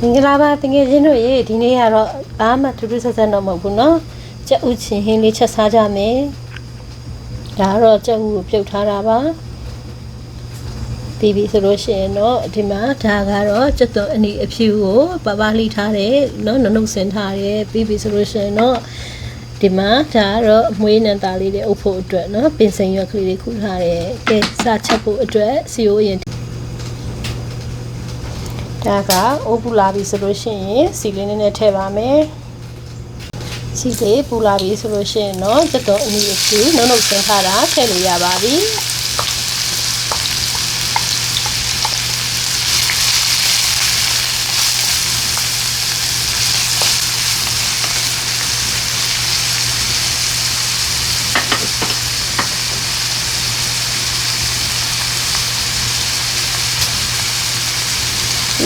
မင်္ဂလာပါတကယ်ချင်းတို့ရေဒီနေ့ကတော့ဘာမှထူးထူးဆန်းဆန်းတော့မဟုတ်ဘူးเนาะကြက်ဥချင်းဟင်းလေးချက်စားကြမယ်ဒါကတော့ကြက်ဥကိုပြုတ်ထားတာပါပြီးပြီဆိုလို့ရှိရင်တော့ဒီမှာဒါကတော့ကြက်သွန်အနီအဖြူကိုပပလှိထားတယ်เนาะနုံနုံဆင်ထားတယ်ပြီးပြီဆိုလို့ရှိရင်တော့ဒီမှာဒါကတော့အမွေးနံသားလေးတွေအုပ်ဖို့အတွက်เนาะပင်စင်ရွက်ကလေးတွေခုထားတယ်ကဲစားချက်ဖို့အတွက်စီယိုရင် ဒါကအိုးပူလာပြီဆိုလို့ရှိရင်စီလေးနည်းနည်းထည့်ပါမယ်စီလေးပူလာပြီဆိုလို့ရှိရင်တော့စက်တော်အနည်းအကျနှုတ်နှုတ်ဆင်းထားတာထည့်လို့ရပါပြီ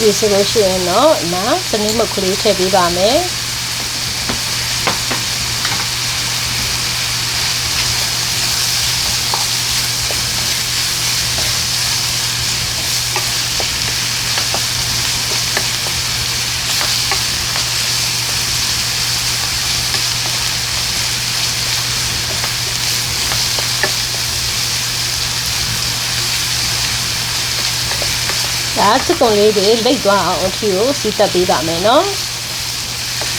ဒီဆိုလို့ရှိရင်တော့နာစနစ်မုတ်ကလေးထည့်ပေးပါမယ် ဒါစစ်ကုံလေးတွေလိတ်သွားအောင်အထီကိုစီးတက်ပေးပါမယ်နော်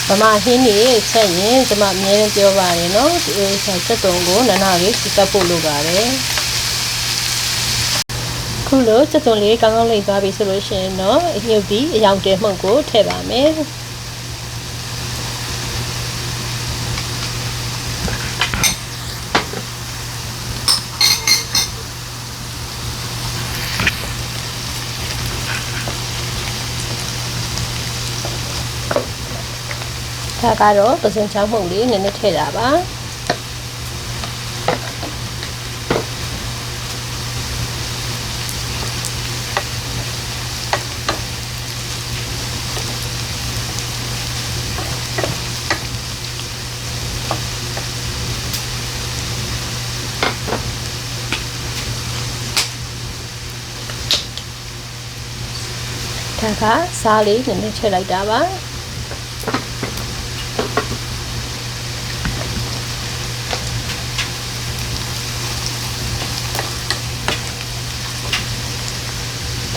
ဗမာဟင်းနေဆက်ရင်ကျွန်မအမြဲတမ်းပြောပါတယ်နော်ဒီဆက်စက်တုံကိုနနာလေးစီးတက်ဖို့လိုပါတယ်ခုလိုစက်တုံလေးကောင်းကောင်းလိတ်သွားပြီဆိုလို့ရှိရင်တော့အညုတ်ပြီးအယောင်တဲမှုန့်ကိုထည့်ပါမယ် ဒါကတော့ပစံချောင်းမှုန့်လေးနည်းနည်းထည့်တာပါဒါကစားလေးနည်းနည်းထည့်လိုက်တာပါ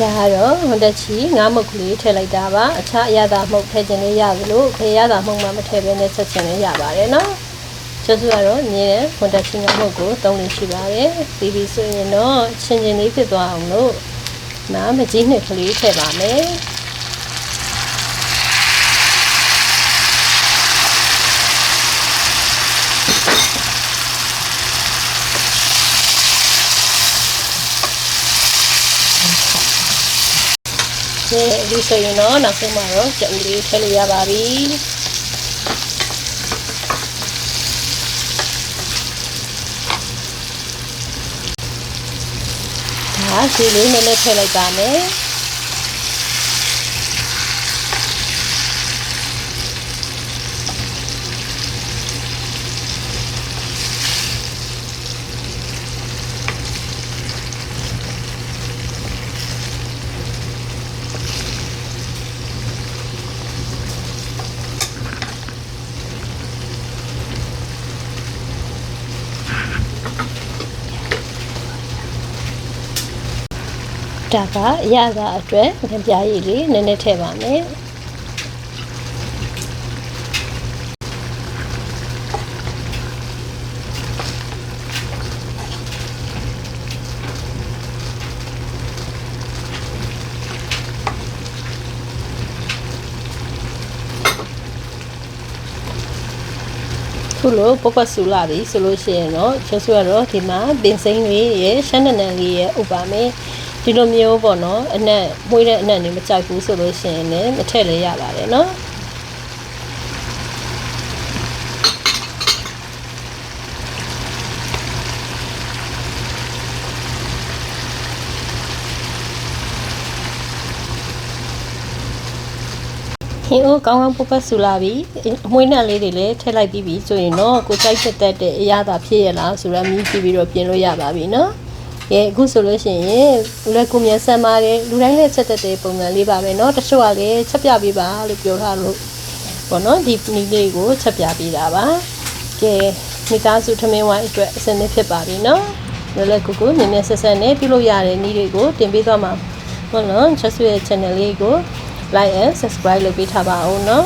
ဒါကတော့ဟွန်တက်ချီငါးမုတ်ကလေးထည့်လိုက်တာပါအခြားအရသာမှုတ်ထည့်ခြင်းလေးရသလိုခေရသာမှုတ်မှမထည့်ဘဲနဲ့ဆက်ခြင်းလေးရပါတယ်နော်ကျစုကတော့မြင်းဟွန်တက်ချီငါးမုတ်ကိုသုံးလို့ရှိပါတယ်ပြီးပြီဆိုရင်တော့ချင်းချင်းလေးဖြစ်သွားအောင်လို့နားမကြီးနှစ်ကလေးထည့်ပါမယ် ဒီဒီဆိုရင်တော့နောက်ဆုံးမှာတော့ကြက်ဦးလေးထည့်လို့ရပါပြီဒါဒီလေးနည်းနည်းထည့်လိုက်ပါမယ် ဒါကအရသာအတွက်ငပြားရည်လေးနည်းနည်းထည့်ပါမယ်ခုလိုပပဆူလာပြီဆိုလို့ရှိရင်တော့ကျဆူကတော့ဒီမှာပင်စိမ့်လေးရဲ့ရှမ်းနနန်လေးရဲ့ဥပါမယ် ဒီလိုမျိုးပေါ့နော်အနက်မွေးတဲ့အနက်နေမကြိုက်ဘူးဆိုလို့ရှိရင်လည်းမထည့်လည်းရပါတယ်နော်ဟင်းအိုးကောင်းကောင်းပုတ်ပတ်ဆူလာပြီအမွှေးနဲ့လေးတွေလည်းထည့်လိုက်ပြီးပြီဆိုရင်တော့ကိုကြိုက်သက်သက်တဲ့အရာသာဖြစ်ရလားဆိုတော့မြည်ကြည့်ပြီးတော့ပြင်လို့ရပါပြီနော် ကဲအခုဆိုလို့ရှိရင်လူလည်းကိုမြန်ဆန်ပါတယ်လူတိုင်းလည်းချက်သက်တဲ့ပုံစံလေးပါပဲเนาะတချို့ကလည်းချက်ပြပေးပါလို့ပြောထားလို့ပေါ့နော်ဒီနီးလေးကိုချက်ပြပေးတာပါကဲမိသားစုထမင်းဝိုင်းအတွက်အစင်းသစ်ဖြစ်ပါပြီเนาะလွယ်လွယ်ကူကူမြင်မြင်ဆက်ဆက်နဲ့ပြုလုပ်ရတဲ့နီးတွေကိုတင်ပေးသွားမှာဟုတ်နော်ချက်ဆွေရဲ့ channel လေးကို like and subscribe လုပ်ပေးထားပါအောင်เนาะ